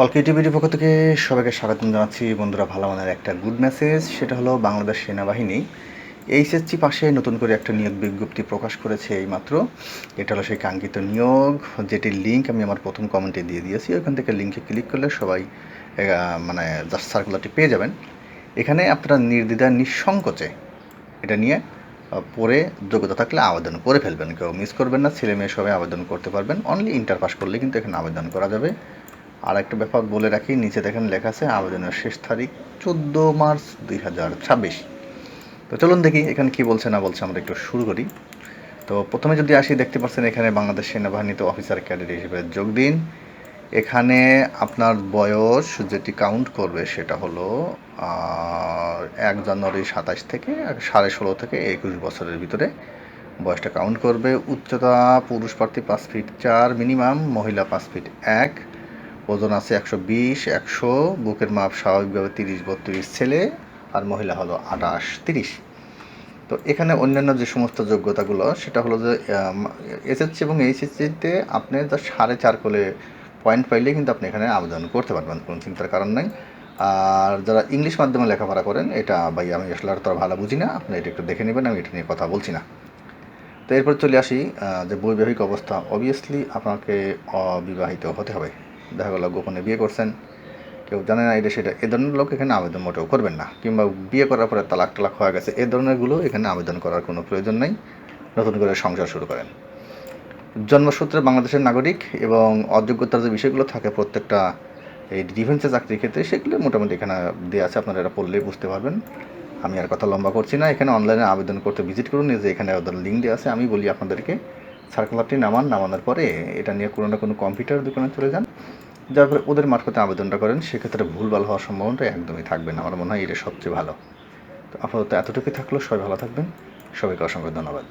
অলকে টিভির পক্ষ থেকে সবাইকে স্বাগতম জানাচ্ছি। বন্ধুরা, ভালো মানের একটা গুড মেসেজ সেটা হলো বাংলাদেশ সেনাবাহিনী। এইচএসসি পাশে নতুন করে একটা নিয়োগ বিজ্ঞপ্তি প্রকাশ করেছে এইমাত্র। এটা হলো সেই কাঙ্ক্ষিত নিয়োগ, যেটির লিঙ্ক আমি আমার প্রথম কমেন্টে দিয়ে দিয়েছি। ওইখান থেকে লিঙ্কে ক্লিক করলে সবাই মানে জাস্ট সার্কুলারটি পেয়ে যাবেন। এখানে আপনারা নির্দ্বিধায়, নিঃসংকোচে এটা নিয়ে পড়ে যোগ্যতা থাকলে আবেদন করে ফেলবেন। কেউ মিস করবেন না ছেলে মেয়ে সবাই আবেদন করতে পারবেন। অনলি ইন্টার পাস করলে কিন্তু এখানে আবেদন করা যাবে। আর একটা ব্যাপার বলে রাখি, নিচে দেখেন লেখা আছে, আবেদনের শেষ তারিখ চোদ্দ মার্চ দুই হাজার ছাব্বিশ। তো চলুন দেখি এখানে কি বলছে না বলছে, আমরা একটু শুরু করি। তো প্রথমে যদি আসি, দেখতে পাচ্ছেন এখানে বাংলাদেশ সেনাবাহিনীতে অফিসার ক্যাডেট হিসেবে যোগ দিন। এখানে আপনার বয়স যেটি কাউন্ট করবে সেটা হলো এক জানুয়ারি সাতাশ থেকে সাড়ে ষোলো থেকে একুশ বছরের ভিতরে। বয়সটা কাউন্ট করবে, উচ্চতা পুরুষ প্রার্থী পাঁচ ফিট চার মিনিমাম মহিলা পাঁচ ফিট এক। ওজন আছে একশো বিশ, একশো। বুকের মাপ স্বাভাবিকভাবে তিরিশ, বত্রিশ। ছেলে আর মহিলা হলো আঠাশ, তিরিশ। তো এখানে অন্যান্য যে সমস্ত যোগ্যতাগুলো, সেটা হলো যে এসএসসি এবং এইচএসসিতে আপনি যা সাড়ে চার কোলে পয়েন্ট পাইলে কিন্তু আপনি এখানে আবেদন করতে পারবেন, কোনো চিন্তার কারণ নাই। আর যারা ইংলিশ মাধ্যমে লেখাপড়া করেন, এটা ভাই আমি আসলে আর তো ভালো বুঝি না, আপনি এটা একটু দেখে নেবেন, আমি এটা নিয়ে কথা বলছি না। তো এরপর চলে আসি যে বৈবাহিক অবস্থা অবভিয়াসলি আপনাকে অবিবাহিত হতে হবে। দেখা গেলো গোপনে বিয়ে করছেন। কেউ জানে না এটা সেটা এ ধরনের লোক এখানে আবেদন মোটেও করবেন না। কিংবা বিয়ে করার পরে তালাক টালাক হয়ে গেছে, এ ধরনেরগুলো এখানে আবেদন করার কোনো প্রয়োজন নেই। নতুন করে সংসার শুরু করেন। জন্মসূত্রে বাংলাদেশের নাগরিক এবং অযোগ্যতার যে বিষয়গুলো থাকে প্রত্যেকটা এই ডিফেন্সে চাকরির ক্ষেত্রে, সেগুলো মোটামুটি এখানে দেওয়া আছে। আপনারা এটা পড়লেই বুঝতে পারবেন। আমি আর কথা লম্বা করছি না। এখানে অনলাইনে আবেদন করতে ভিজিট করুন। যে এখানে ওদের লিঙ্ক দেওয়া আছে, আমি বলি আপনাদেরকে সার্কুলারটি নামান। নামানোর পরে এটা নিয়ে কোনো না কোনো কম্পিউটার দোকানে চলে যান। যার ফলে ওদের মারফতে আবেদনটা করেন, সেক্ষেত্রে ভুলভাল হওয়ার সম্ভাবনাটা একদমই থাকবে না। আমার মনে হয় এটা সবচেয়ে ভালো। তো আপাতত এতটুকুই থাকল, সবাই ভালো থাকবেন। সবাইকে অসংখ্য ধন্যবাদ।